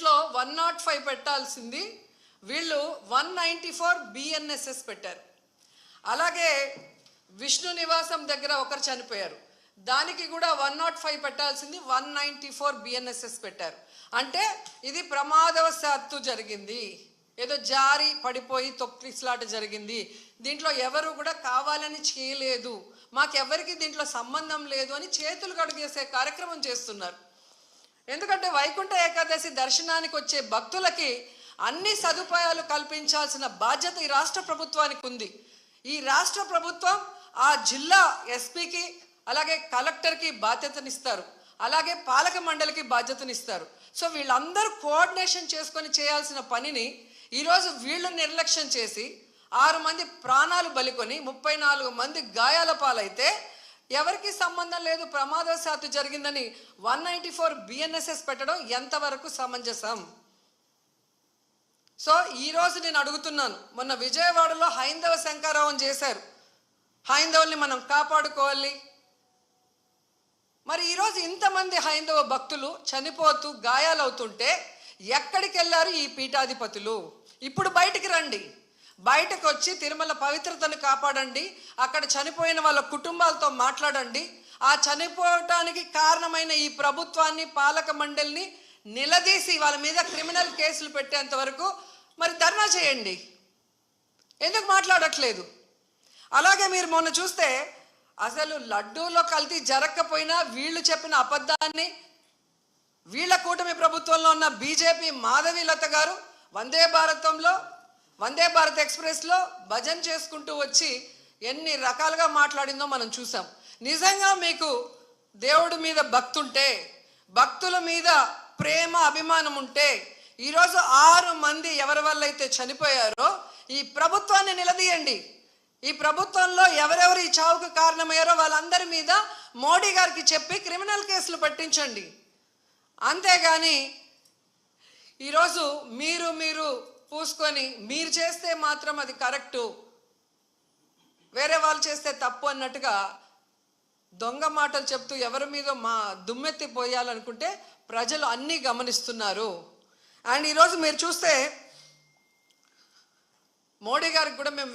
దీంట్లో one not five పెట్టాల్సింది వీళ్ళు వన్ నైంటీ ఫోర్ బిఎన్ఎస్ఎస్ పెట్టారు. అలాగే విష్ణు నివాసం దగ్గర ఒకరు చనిపోయారు. దానికి కూడా వన్ నాట్ ఫైవ్ పెట్టాల్సింది వన్ నైంటీ ఫోర్ బిఎన్ఎస్ఎస్ పెట్టారు. అంటే ఇది ప్రమాదవశాత్తు జరిగింది. ఏదో జారి పడిపోయి తొక్కిస్లాట జరిగింది. దీంట్లో ఎవరు కూడా కావాలని చేయలేదు. మాకెవరికి దీంట్లో సంబంధం లేదు అని చేతులు కడుగేసే కార్యక్రమం చేస్తున్నారు. ఎందుకంటే వైకుంఠ ఏకాదశి దర్శనానికి వచ్చే భక్తులకి అన్ని సదుపాయాలు కల్పించాల్సిన బాధ్యత ఈ రాష్ట్ర ప్రభుత్వానికి ఉంది. ఈ రాష్ట్ర ప్రభుత్వం ఆ జిల్లా ఎస్పీకి అలాగే కలెక్టర్కి బాధ్యతనిస్తారు. అలాగే పాలక మండలికి బాధ్యతనిస్తారు. సో వీళ్ళందరూ కోఆర్డినేషన్ చేసుకొని చేయాల్సిన పనిని ఈరోజు వీళ్ళు నిర్లక్ష్యం చేసి ఆరు మంది ప్రాణాలు బలికొని ముప్పై నాలుగు మంది గాయాల పాలైతే ఎవరికి సంబంధం లేదు ప్రమాదవశాత్తు జరిగిందని వన్ నైంటీ ఫోర్ బిఎన్ఎస్ఎస్ పెట్టడం ఎంతవరకు సమంజసం? సో ఈరోజు నేను అడుగుతున్నాను మొన్న విజయవాడలో హైందవ శంకారావం చేశారు. హైందవుల్ని మనం కాపాడుకోవాలి. మరి ఈరోజు ఇంతమంది హైందవ భక్తులు చనిపోతూ గాయాలవుతుంటే ఎక్కడికి వెళ్ళారు ఈ పీఠాధిపతులు? ఇప్పుడు బయటికి రండి. బయటకు వచ్చి తిరుమల పవిత్రతను కాపాడండి అక్కడ చనిపోయిన వాళ్ళ కుటుంబాలతో మాట్లాడండి. ఆ చనిపోవటానికి కారణమైన ఈ ప్రభుత్వాన్ని పాలక మండలిని నిలదీసి వాళ్ళ మీద క్రిమినల్ కేసులు పెట్టేంత వరకు మరి ధర్నా చేయండి. ఎందుకు మాట్లాడట్లేదు? అలాగే మీరు మొన్న చూస్తే అసలు లడ్డూలో కల్తీ జరగకపోయినా వీళ్ళు చెప్పిన అబద్ధాన్ని వీళ్ళ కూటమి ప్రభుత్వంలో ఉన్న బీజేపీ మాధవీలత గారు వందే భారతంలో వందే భారత్ ఎక్స్ప్రెస్లో భజన చేసుకుంటూ వచ్చి ఎన్ని రకాలుగా మాట్లాడిందో మనం చూసాం. నిజంగా మీకు దేవుడి మీద భక్తుంటే భక్తుల మీద ప్రేమ అభిమానం ఉంటే ఈరోజు ఆరు మంది ఎవరి వల్ల అయితే చనిపోయారో ఈ ప్రభుత్వాన్ని నిలదీయండి. ఈ ప్రభుత్వంలో ఎవరెవరు ఈ చావుకు కారణమయ్యారో వాళ్ళందరి మీద మోడీ గారికి చెప్పి క్రిమినల్ కేసులు పట్టించండి. అంతేగాని ఈరోజు మీరు మీరు పూసుకొని మీరు చేస్తే మాత్రం అది కరెక్టు. వేరే వాళ్ళు చేస్తే తప్పు అన్నట్టుగా దొంగ మాటలు చెప్తూ ఎవరి మీద మా దుమ్మెత్తి పోయాలనుకుంటే ప్రజలు అన్నీ గమనిస్తున్నారు. అండ్ ఈరోజు మీరు చూస్తే మోడీ గారికి కూడా మేము